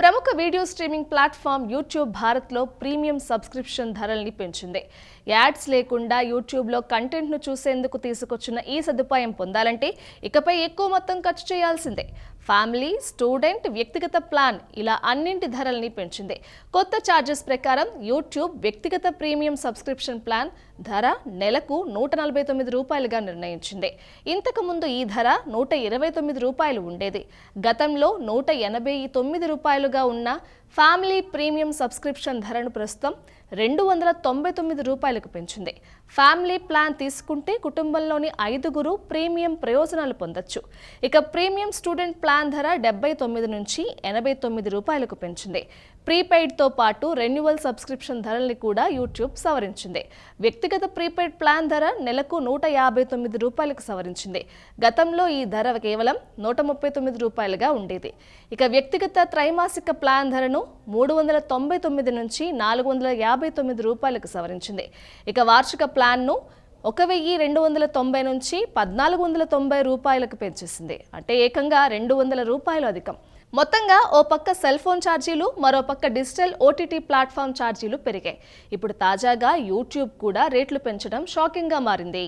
ప్రముఖ video streaming platform YouTube భారత్లో premium subscription ధరల్ని పెంచింది. యాడ్స్ లేకుండా యూట్యూబ్లో కంటెంట్ను చూసేందుకు తీసుకొచ్చిన ఈ సదుపాయం పొందాలంటే ఇకపై ఎక్కువ మొత్తం ఖర్చు చేయాల్సిందే. ఫ్యామిలీ స్టూడెంట్ వ్యక్తిగత ప్లాన్ ఇలా అన్నింటి ధరల్ని పెంచింది. కొత్త ఛార్జెస్ ప్రకారం యూట్యూబ్ వ్యక్తిగత ప్రీమియం సబ్స్క్రిప్షన్ ప్లాన్ ధర నెలకు నూట నలభై తొమ్మిది రూపాయలుగా నిర్ణయించింది. ఇంతకుముందు ఈ ధర నూట ఇరవై తొమ్మిది రూపాయలు ఉండేది. గతంలో నూట ఎనభై తొమ్మిది రూపాయలుగా ఉన్న ఫ్యామిలీ ప్రీమియం సబ్స్క్రిప్షన్ ధరను ప్రస్తుతం రెండు వందల తొంభై తొమ్మిది రూపాయలకు పెంచింది. ఫ్యామిలీ ప్లాన్ తీసుకుంటే కుటుంబంలోని ఐదుగురు ప్రీమియం ప్రయోజనాలు పొందొచ్చు. ఇక ప్రీమియం స్టూడెంట్ ప్లాన్ ధర డెబ్బై తొమ్మిది నుంచి ఎనభై తొమ్మిది రూపాయలకు పెంచింది. ప్రీపెయిడ్తో పాటు రెన్యువల్ సబ్స్క్రిప్షన్ ధరల్ని కూడా యూట్యూబ్ సవరించింది. వ్యక్తిగత ప్రీపెయిడ్ ప్లాన్ ధర నెలకు నూట యాభై తొమ్మిది రూపాయలకు సవరించింది. గతంలో ఈ ధర కేవలం నూట ముప్పై తొమ్మిది రూపాయలుగా ఉండేది. ఇక వ్యక్తిగత త్రైమాసిక ప్లాన్ ధరను మూడు వందల తొంభై తొమ్మిది నుంచి నాలుగు వందల యాభై తొమ్మిది రూపాయలకు సవరించింది. ఇక వార్షిక ప్లాన్ను ఒక వెయ్యి రెండు వందల తొంభై నుంచి పద్నాలుగు వందల తొంభై రూపాయలకు పెంచేసింది. అంటే ఏకంగా రెండు వందల రూపాయలు అధికం. మొత్తంగా ఓ పక్క సెల్ ఫోన్ ఛార్జీలు మరో పక్క డిజిటల్ ఓటీటీ ప్లాట్ఫామ్ ఛార్జీలు పెరిగాయి. ఇప్పుడు తాజాగా యూట్యూబ్ కూడా రేట్లు పెంచడం షాకింగ్గా మారింది.